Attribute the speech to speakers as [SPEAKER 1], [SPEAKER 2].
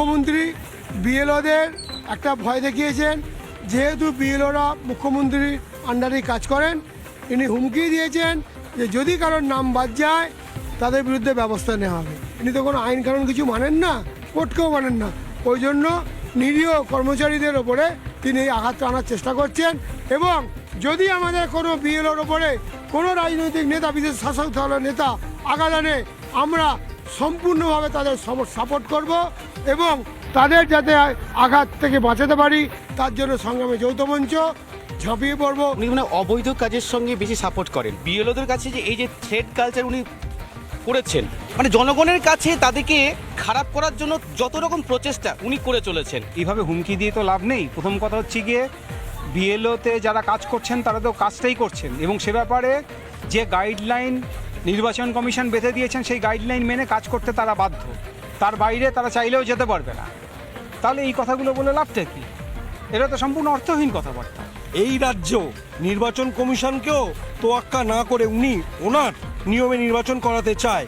[SPEAKER 1] মুখ্যমন্ত্রী বিএলওদের একটা ভয় দেখিয়েছেন। যেহেতু বিএলওরা মুখ্যমন্ত্রীর আন্ডারে কাজ করেন ইনি হুমকি দিয়েছেন যে যদি কারোর নাম বাদ যায়, তাদের বিরুদ্ধে ব্যবস্থা নেওয়া হবে। ইনি তো কোনো আইন কানুন কিছু মানেন না, কোর্টকেও মানেন না। ওই জন্য নিরীহ কর্মচারীদের ওপরে তিনি এই আঘাতটা আনার চেষ্টা করছেন এবং যদি আমাদের কোনো বিএলওর ওপরে কোনো রাজনৈতিক নেতা, বিশেষ শাসক দলের নেতা আঘাত আনে, আমরা সম্পূর্ণভাবে তাদের সাপোর্ট করব এবং তাদের যাতে আঘাত থেকে বাঁচাতে পারি তার জন্য সংগ্রামে যৌথ মঞ্চ ঝাঁপিয়ে পড়ব।
[SPEAKER 2] উনি মানে অবৈধ কাজের সঙ্গে বেশি সাপোর্ট করেন। বিএলওদের কাছে যে এই যে থ্রেড কালচার উনি করেছেন মানে জনগণের কাছে তাদেরকে খারাপ করার জন্য যত রকম প্রচেষ্টা উনি করে চলেছেন।
[SPEAKER 3] এইভাবে হুমকি দিয়ে তো লাভ নেই। প্রথম কথা হচ্ছে গিয়ে বিএলওতে যারা কাজ করছেন তারা তো কাজটাই করছেন। এবং সে ব্যাপারে যে গাইডলাইন নির্বাচন কমিশন বেঁধে দিয়েছেন সেই গাইডলাইন মেনে কাজ করতে তারা বাধ্য। তার বাইরে তারা চাইলেও যেতে পারবে না। তাহলে এই কথাগুলো বলে লাভটা কি? এটা তো সম্পূর্ণ অর্থহীন কথাবার্তা।
[SPEAKER 4] এই রাজ্য নির্বাচন কমিশনকেও তোয়াক্কা না করে উনি ওনার নিয়মে নির্বাচন করাতে চায়।